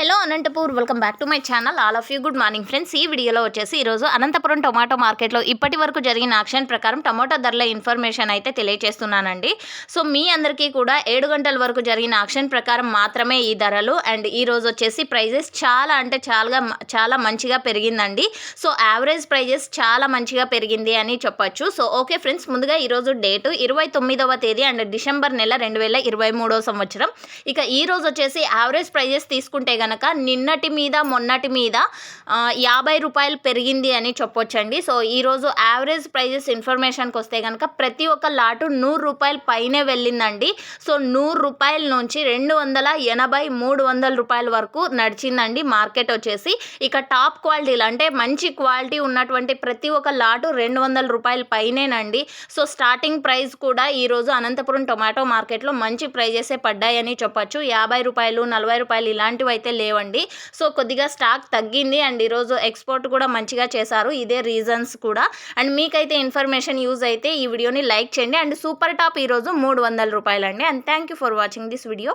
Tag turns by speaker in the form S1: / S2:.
S1: Hello Anantapur welcome back to my channel. All of you good morning friends. ఈ వీడియోలో వచ్చేసి ఈరోజు Anantapuram tomato మార్కెట్లో ఇప్పటి వరకు జరిగిన ఆక్షన్ ప్రకారం టొమాటో ధరల ఇన్ఫర్మేషన్ అయితే తెలియజేస్తున్నానండి సో మీ అందరికీ కూడా ఏడు గంటల వరకు జరిగిన ఆక్షన్ ప్రకారం మాత్రమే ఈ ధరలు. అండ్ ఈ రోజు వచ్చేసి ప్రైజెస్ చాలా అంటే చాలా చాలా మంచిగా పెరిగిందండి. సో యావరేజ్ ప్రైజెస్ చాలా మంచిగా పెరిగింది అని చెప్పొచ్చు. సో ఓకే ఫ్రెండ్స్ ముందుగా ఈరోజు డేటు ఇరవై తొమ్మిదవ తేదీ అండ్ డిసెంబర్ నెల రెండు వేల ఇరవై మూడో సంవత్సరం. ఇక ఈరోజు వచ్చేసి యావరేజ్ ప్రైజెస్ తీసుకుంటే కనుక నిన్నటి మీద మొన్నటి మీద యాభై రూపాయలు పెరిగింది అని చెప్పొచ్చండి. సో ఈరోజు యావరేజ్ ప్రైజెస్ ఇన్ఫర్మేషన్కి వస్తే కనుక ప్రతి ఒక్క లాటు నూరు రూపాయల పైనే వెళ్ళిందండి. సో నూరు రూపాయల నుంచి రెండు వందల ఎనభై మూడు వందల రూపాయల వరకు నడిచిందండి మార్కెట్ వచ్చేసి. ఇక టాప్ క్వాలిటీలు అంటే మంచి క్వాలిటీ ఉన్నటువంటి ప్రతి ఒక్క లాటు రెండు వందల రూపాయల పైనేనండి. సో స్టార్టింగ్ ప్రైస్ కూడా ఈరోజు అనంతపురం టొమాటో మార్కెట్లో మంచి ప్రైజెసే పడ్డాయని చెప్పొచ్చు. యాభై రూపాయలు నలభై రూపాయలు ఇలాంటివి అయితే లేవండి. సో కొద్దిగా స్టాక్ తగ్గింది అండ్ ఈరోజు ఎక్స్పోర్ట్ కూడా మంచిగా చేశారు. ఇదే రీజన్స్ కూడా. అండ్ మీకైతే ఇన్ఫర్మేషన్ యూజ్ అయితే ఈ వీడియోని లైక్ చేయండి. అండ్ సూపర్ టాప్ ఈరోజు మూడు వందల రూపాయలండి. And thank you for watching this video.